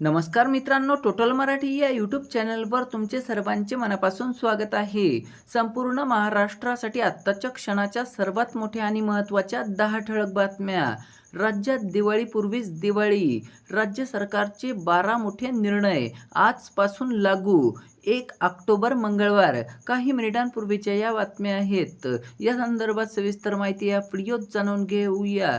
नमस्कार मित्रांनो टोटल मराठी या यूट्यूब चॅनलवर तुमचे सर्वांचे मनापासून स्वागत आहे. संपूर्ण महाराष्ट्रासाठी आत्ताच्या क्षणाच्या सर्वात मोठ्या आणि महत्त्वाच्या दहा ठळक बातम्या. राज्यात दिवाळीपूर्वीच दिवाळी. राज्य सरकारचे बारा मोठे निर्णय आजपासून लागू. एक ऑक्टोबर मंगळवार. काही मिनिटांपूर्वीच्या या बातम्या आहेत. या संदर्भात सविस्तर माहिती या व्हिडिओत जाणून घेऊया.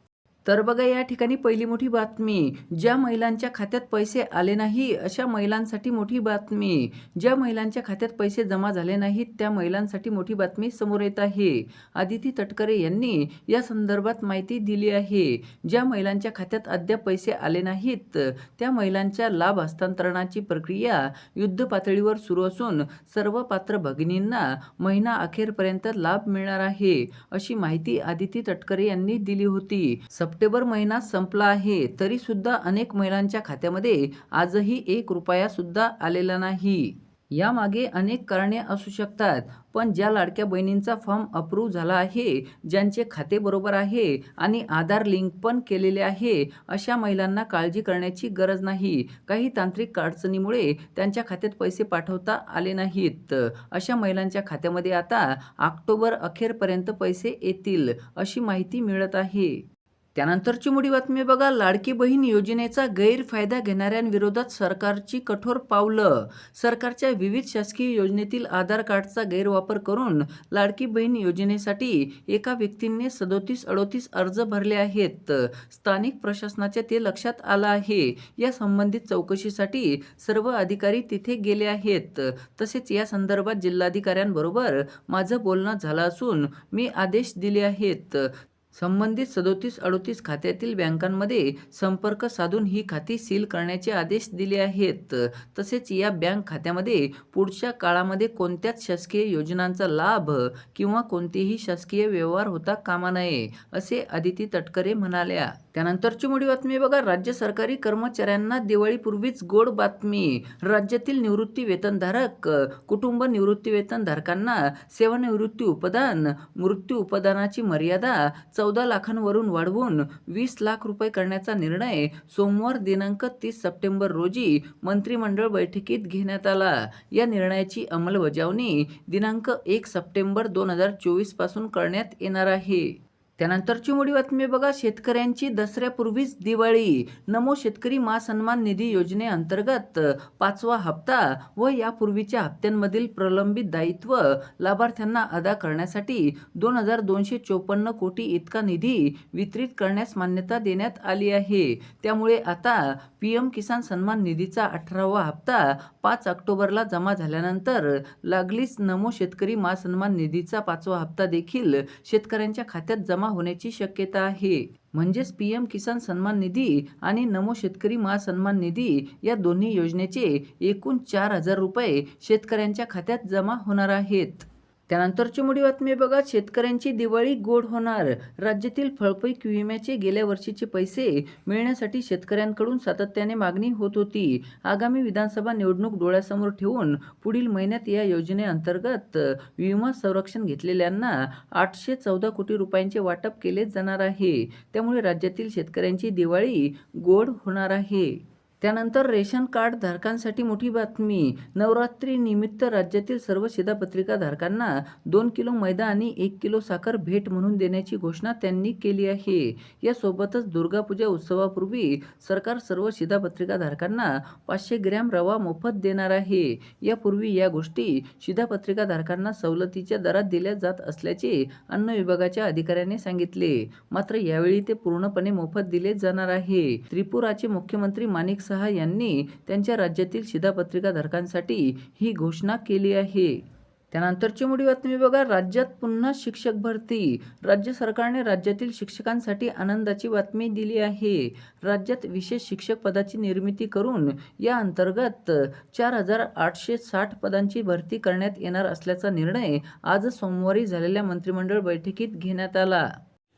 तर बघा या ठिकाणी पहिली मोठी बातमी ज्या महिलांच्या खात्यात पैसे आले नाही अशा महिलांसाठी मोठी बातमी. ज्या महिलांच्या खात्यात पैसे जमा झाले नाहीत त्या महिलांसाठी मोठी बातमी समोर येत आहे. आदिती तटकरे यांनी या संदर्भात माहिती दिली आहे. ज्या महिलांच्या खात्यात अद्याप पैसे आले नाहीत त्या महिलांच्या लाभ हस्तांतरणाची प्रक्रिया युद्ध पातळीवर सुरू असून सर्व पात्र भगिनींना महिना अखेरपर्यंत लाभ मिळणार आहे अशी माहिती आदिती तटकरे यांनी दिली होती. सप्टेंबर महिना संपला आहे तरीसुद्धा अनेक महिलांच्या खात्यामध्ये आजही एक रुपयासुद्धा आलेला नाही. यामागे अनेक कारणे असू शकतात पण ज्या लाडक्या बहिणींचा फॉर्म अप्रूव्ह झाला आहे ज्यांचे खाते बरोबर आहे आणि आधार लिंक पण केलेले आहे अशा महिलांना काळजी करण्याची गरज नाही. काही तांत्रिक अडचणीमुळे त्यांच्या खात्यात पैसे पाठवता आले नाहीत. अशा महिलांच्या खात्यामध्ये आता ऑक्टोबर अखेरपर्यंत पैसे येतील अशी माहिती मिळत आहे. त्यानंतरची मोठी बातमी बघा. लाडकी बहीण योजनेचा गैरफायदा घेणाऱ्यांविरोधात सरकारची कठोर पावलं. सरकारच्या विविध शासकीय योजनेतील आधार कार्डचा गैरवापर करून लाडकी बहीण योजनेसाठी एका व्यक्तीने सदोतीस अडोतीस अर्ज भरले आहेत. स्थानिक प्रशासनाच्या ते लक्षात आलं आहे. या संबंधित चौकशीसाठी सर्व अधिकारी तिथे गेले आहेत. तसेच या संदर्भात जिल्हाधिकाऱ्यांबरोबर माझं बोलणं झालं असून मी आदेश दिले आहेत. संबंधित सदोतीस अडोतीस खात्यातील बँकांमध्ये संपर्क साधून ही खाती सील करण्याचे आदेश दिले आहेत. तसेच या बँक खात्यामध्ये पुढच्या काळामध्ये कोणत्याच शासकीय योजनांचा लाभ किंवा कोणतेही शासकीय व्यवहार होता कामा नये असे आदिती तटकरे म्हणाल्या. त्यानंतरची मोठी बातमी बघा. राज्य सरकारी कर्मचाऱ्यांना दिवाळीपूर्वीच गोड बातमी. राज्यातील निवृत्ती वेतनधारक कुटुंब निवृत्ती वेतनधारकांना सेवानिवृत्ती उपदान मृत्यू उपदानाची मर्यादा चौदा लाखांवरून वाढवून वीस लाख रुपये करण्याचा निर्णय सोमवार दिनांक तीस सप्टेंबर रोजी मंत्रिमंडळ बैठकीत घेण्यात आला. या निर्णयाची अंमलबजावणी दिनांक एक सप्टेंबर दोन हजार चोवीसपासून करण्यात येणार आहे. त्यानंतरची मोठी बातमी बघा. शेतकऱ्यांची दसऱ्यापूर्वीच दिवाळी. नमो शेतकरी महासन्मान निधी योजनेअंतर्गत पाचवा हप्ता व यापूर्वीच्या हप्त्यांमधील प्रलंबित दायित्व लाभार्थ्यांना अदा करण्यासाठी दोन हजार दोनशे चोपन्न कोटी इतका निधी वितरित करण्यास मान्यता देण्यात आली आहे. त्यामुळे आता पी एम किसान सन्मान निधीचा अठरावा हप्ता पाच ऑक्टोबरला जमा झाल्यानंतर लागलीच नमो शेतकरी महासन्मान निधीचा पाचवा हप्ता देखील शेतकऱ्यांच्या खात्यात जमा होण्याची शक्यता आहे. म्हणजेच पी एम किसान सन्मान निधी आणि नमो शेतकरी महासन्मान निधी या दोन्ही योजनेचे एकूण चार हजार रुपये शेतकऱ्यांच्या खात्यात जमा होणार आहेत. त्यानंतरची मोठी बातमी बघा. शेतकऱ्यांची दिवाळी गोड होणार. राज्यातील फळपीक विम्याचे गेल्या वर्षीचे पैसे मिळण्यासाठी शेतकऱ्यांकडून सातत्याने मागणी होत होती. आगामी विधानसभा निवडणूक डोळ्यासमोर ठेवून पुढील महिन्यात या योजनेअंतर्गत विमा संरक्षण घेतलेल्यांना आठशे चौदा कोटी रुपयांचे वाटप केले जाणार आहे. त्यामुळे राज्यातील शेतकऱ्यांची दिवाळी गोड होणार आहे. त्यानंतर रेशन कार्ड धारकांसाठी मोठी बातमी. नवरात्री निमित्त राज्यातील सर्व शिधापत्रिका धारकांना दोन किलो मैदा आणि एक किलो साखर भेट म्हणून देण्याची घोषणा त्यांनी केली आहे. यासोबतच दुर्गापूजा उत्सवापूर्वी सरकार सर्व शिधापत्रिका धारकांना पाचशे ग्रॅम रवा मोफत देणार आहे. यापूर्वी या गोष्टी शिधापत्रिका धारकांना सवलतीच्या दरात दिल्या जात असल्याचे अन्न विभागाच्या अधिकाऱ्याने सांगितले. मात्र यावेळी ते पूर्णपणे मोफत दिले जाणार आहे. त्रिपुराचे मुख्यमंत्री माणिक शाह यांनी त्यांच्या राज्यातील शिधापत्रिका धारकांसाठी ही घोषणा केली आहे. त्यानंतरची मोठी बातमी बघा. राज्यात पुन्हा शिक्षक भरती. राज्य सरकारने राज्यातील शिक्षकांसाठी आनंदाची बातमी दिली आहे. राज्यात विशेष शिक्षक पदाची निर्मिती करून या अंतर्गत चार हजार आठशे साठ पदांची भरती करण्यात येणार असल्याचा निर्णय आज सोमवारी झालेल्या मंत्रिमंडळ बैठकीत घेण्यात आला.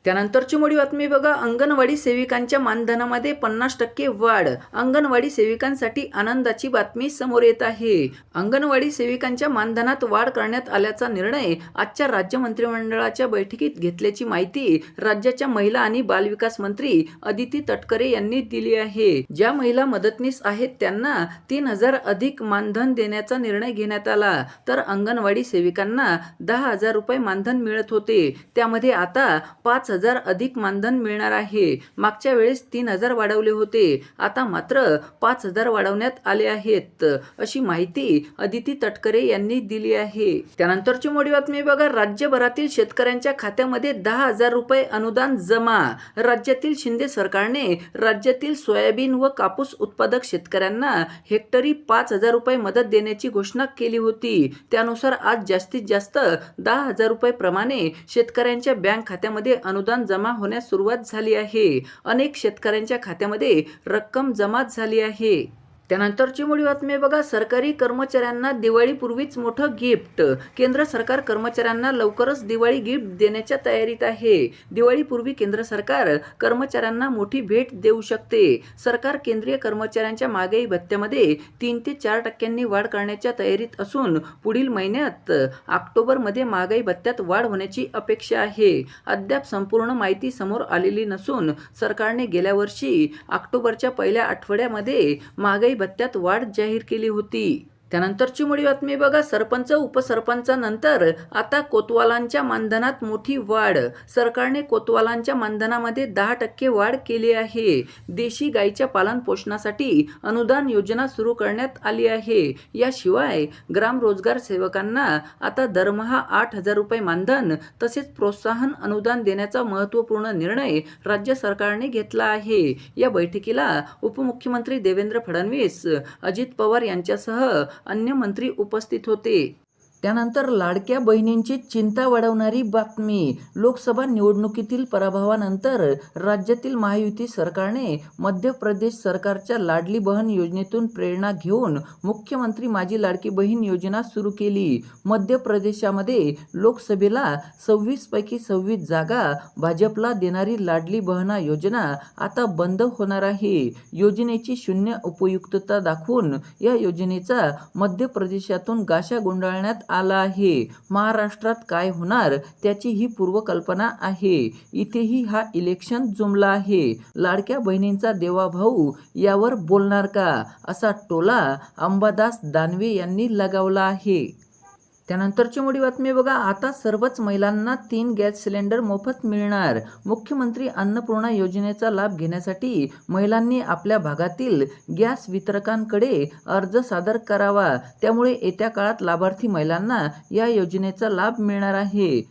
त्यानंतरची मोठी बातमी बघा. अंगणवाडी सेविकांच्या मानधनामध्ये पन्नास टक्के वाढ. अंगणवाडी सेविकांसाठी आनंदाची बातमी समोर येत आहे. अंगणवाडी सेविकांच्या मानधनात वाढ करण्यात आल्याचा निर्णय आजच्या राज्य मंत्रिमंडळाच्या बैठकीत घेतल्याची माहिती राज्याच्या महिला आणि बालविकास मंत्री अदिती तटकरे यांनी दिली आहे. ज्या महिला मदतनीस आहेत त्यांना तीन हजार अधिक मानधन देण्याचा निर्णय घेण्यात आला. तर अंगणवाडी सेविकांना दहा हजार रुपये मानधन मिळत होते. त्यामध्ये आता पाच हजार अधिक मानधन मिळणार आहे. मागच्या वेळेस तीन हजार वाढवले होते. आता मात्र पाच हजार वाढवण्यात आले आहेत. अशी माहिती अदिती तटकरे यांनी दिली आहे. त्यानंतरची मोठी बातमी बघा. राज्यभरातील शेतकऱ्यांच्या खात्यामध्ये दहा हजार रुपये अनुदान जमा. राज्यातील शिंदे सरकारने राज्यातील सोयाबीन व कापूस उत्पादक शेतकऱ्यांना हेक्टरी पाच हजार रुपये मदत देण्याची घोषणा केली होती. त्यानुसार आज जास्तीत जास्त दहा हजार रुपये प्रमाणे शेतकऱ्यांच्या बँक खात्यामध्ये अनुदान जमा होण्यास सुरुवात झाली आहे. अनेक शेतकऱ्यांच्या खात्यामध्ये रक्कम जमा झाली आहे. त्यानंतरची मोठी बातमी बघा सरकारी कर्मचाऱ्यांना दिवाळीपूर्वीच मोठं गिफ्ट. केंद्र सरकार कर्मचाऱ्यांना लवकरच दिवाळी गिफ्ट देण्याच्या तयारीत आहे. दिवाळीपूर्वी केंद्र सरकार कर्मचाऱ्यांना मोठी भेट देऊ शकते. सरकार केंद्रीय कर्मचाऱ्यांच्या मागाई भत्त्यामध्ये तीन ते चार टक्क्यांनी वाढ करण्याच्या तयारीत असून पुढील महिन्यात ऑक्टोबरमध्ये महागाई भत्त्यात वाढ होण्याची अपेक्षा आहे. अद्याप संपूर्ण माहिती समोर आलेली नसून सरकारने गेल्या वर्षी ऑक्टोबरच्या पहिल्या आठवड्यामध्ये महागाई भत्त्यात वाढ जाहीर केली होती. त्यानंतरची मोठी बातमी बघा. सरपंच उपसरपंचानंतर आता कोतवालांच्या मानधनात मोठी वाढ. सरकारने कोतवालांच्या मानधनामध्ये दहा टक्के वाढ केली आहे. देशी गाईच्या पालन पोषणासाठी अनुदान योजना सुरू करण्यात आली आहे. याशिवाय ग्राम रोजगार सेवकांना आता दरमहा आठ हजार रुपये मानधन तसेच प्रोत्साहन अनुदान देण्याचा महत्त्वपूर्ण निर्णय राज्य सरकारने घेतला आहे. या बैठकीला उपमुख्यमंत्री देवेंद्र फडणवीस अजित पवार यांच्यासह अन्य मंत्री उपस्थित होते. त्यानंतर लाडक्या बहिणींची चिंता वाढवणारी बातमी. लोकसभा निवडणुकीतील पराभवानंतर राज्यातील महायुती सरकारने मध्य प्रदेश सरकारच्या लाडली बहन योजनेतून प्रेरणा घेऊन मुख्यमंत्री माझी लाडकी बहीण योजना सुरू केली. मध्य प्रदेशामध्ये लोकसभेला सव्वीस पैकी सव्वीस जागा भाजपला देणारी लाडली बहना योजना आता बंद होणार आहे. योजनेची शून्य उपयुक्तता दाखवून या योजनेचा मध्य प्रदेशातून गाशा गुंडाळण्यात आला आहे. महाराष्ट्रात काय होणार त्याची ही पूर्वकल्पना आहे. इथेही हा इलेक्शन जुमला आहे. लाडक्या बहिणींचा देवाभाऊ यावर बोलणार का? असा टोला अंबादास दानवे यांनी लगावला आहे. त्यानंतरची मोठी बातमी बघा आता सर्वच महिलांना तीन गॅस सिलेंडर मोफत मिळणार. मुख्यमंत्री अन्नपूर्णा योजनेचा लाभ घेण्यासाठी महिलांनी आपल्या भागातील गॅस वितरकांकडे अर्ज सादर करावा. त्यामुळे येत्या काळात लाभार्थी महिलांना या योजनेचा लाभ मिळणार आहे.